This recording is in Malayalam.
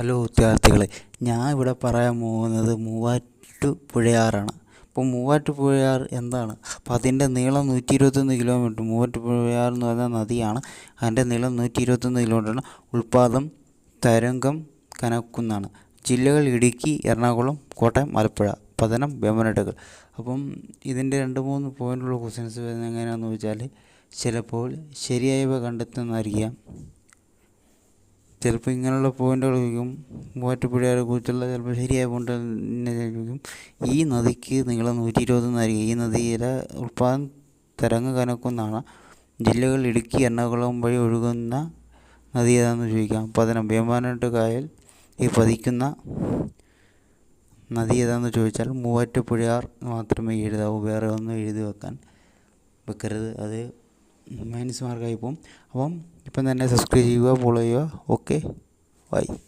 ഹലോ വിദ്യാർത്ഥികളെ ഞാൻ ഇവിടെ പറയാൻ പോകുന്നത് മൂവാറ്റുപുഴയാറാണ് അപ്പോൾ മൂവാറ്റുപുഴയാർ എന്താണ്? അപ്പോൾ അതിന്റെ നീളം നൂറ്റി ഇരുപത്തൊന്ന് കിലോമീറ്റർ മൂവാറ്റുപുഴയാർ എന്ന് നദിയാണ്. അതിന്റെ നീളം നൂറ്റി ഇരുപത്തൊന്ന് കിലോമീറ്ററാണ്. ഉൾപ്പാദം തരംഗം കനക്കുന്നാണ് ജില്ലകൾ ഇടുക്കി എറണാകുളം കോട്ടയം ആലപ്പുഴ. പതനം വേമ്പനാട്ടുകൾ അപ്പം ഇതിന്റെ രണ്ട് മൂന്ന് പോയിന്റുള്ള ക്വസ്റ്റ്യൻസ് വരുന്നത് എങ്ങനെയാണെന്ന് വെച്ചാൽ ചിലപ്പോൾ ശരിയായവ കണ്ടെത്തുന്നതായിരിക്കാം. ചിലപ്പോൾ ഇങ്ങനെയുള്ള പോയിന്റുകൾ ചോദിക്കും. മൂവാറ്റുപുഴയെ കുറിച്ചുള്ള ചിലപ്പോൾ ശരിയായ പോയിന്റ് ചോദിക്കും. ഈ നദിക്ക് നീളം നൂറ്റി ഇരുപത്തൊന്നായിരിക്കും ഈ നദിയിലെ ഉൽപ്പാദനം തരംഗ കനക്കുന്നാണ് ജില്ലകൾ ഇടുക്കി എറണാകുളം വഴി ഒഴുകുന്ന നദി ഏതാണെന്ന് ചോദിക്കാം. പതിനം വേമ്പാനാട്ട് കായൽ ഈ പതിക്കുന്ന നദി ഏതാണെന്ന് ചോദിച്ചാൽ മൂവാറ്റുപുഴയാർ മാത്രമേ എഴുതാവൂ. വേറെ ഒന്നും എഴുതി വെക്കാൻ വെക്കരുത്. അത് മൈനസ് മാർക്കായി പോകും അപ്പം ഇപ്പം തന്നെ സബ്സ്ക്രൈബ് ചെയ്യുക ഫോളോ ചെയ്യുക. Okay bye